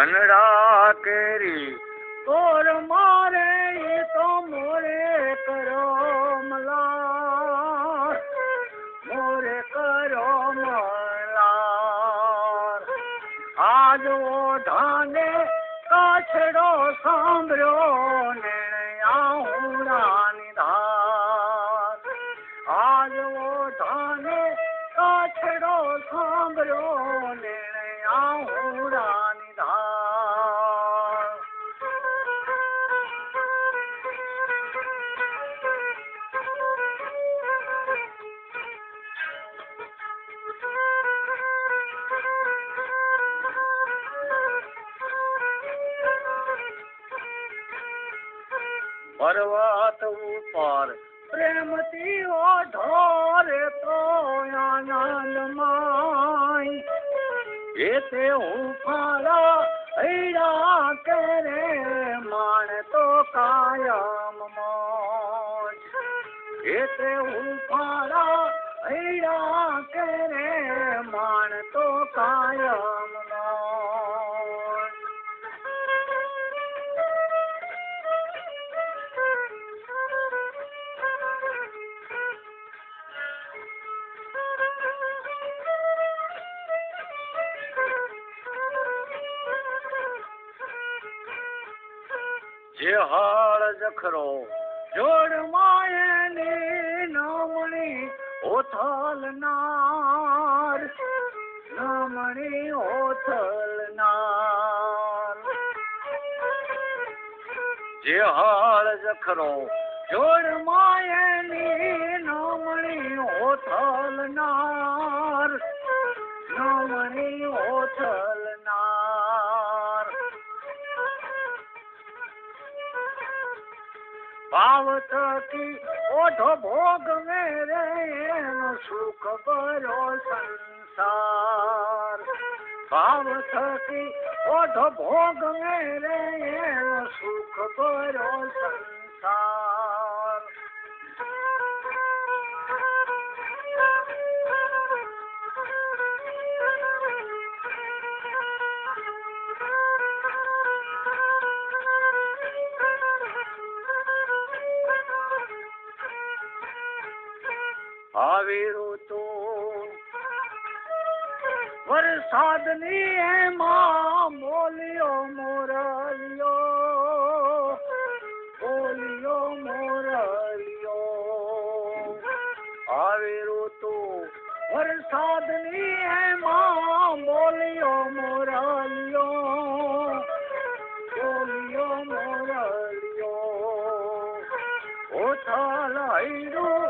Canada केरी तोर मारे ये तो मोरे करो मोरे करो मज़ उन कछड़ो सामरो न आज उ कछड़ो सांभरो ने પર્વત ઉપર. પ્રેમથી ઓઢોરે તો આનંદમાય. એ તે હું ફાળા હૈરા કરે માણ તો કાયમ મોજ. એ તે હું ફાળા હૈરા કરે માણ તો કાયમ જે હાળ જખરો, જોડ માયની નમણી ઓથલ નાર, નમણી ઓથલ નાર. જે હાળ જખરો, જોડ માયની નમણી ભાવ થકી ઓઢો ભોગ મેરે, એનો સુખ ભરો સંસાર. ભાવ થકી ઓઢો ભોગ મેરે, એનો સુખ ભરો સંસાર. આવી તો. વરસાદની એમાં બોલ્યો મોરલિયો બોલ્યો મોરલિયો. આવી તો વરસાદની એમાં બોલ્યો મોરલિયો બોલ્યો મોરલિયો. ઓથલ હૈરું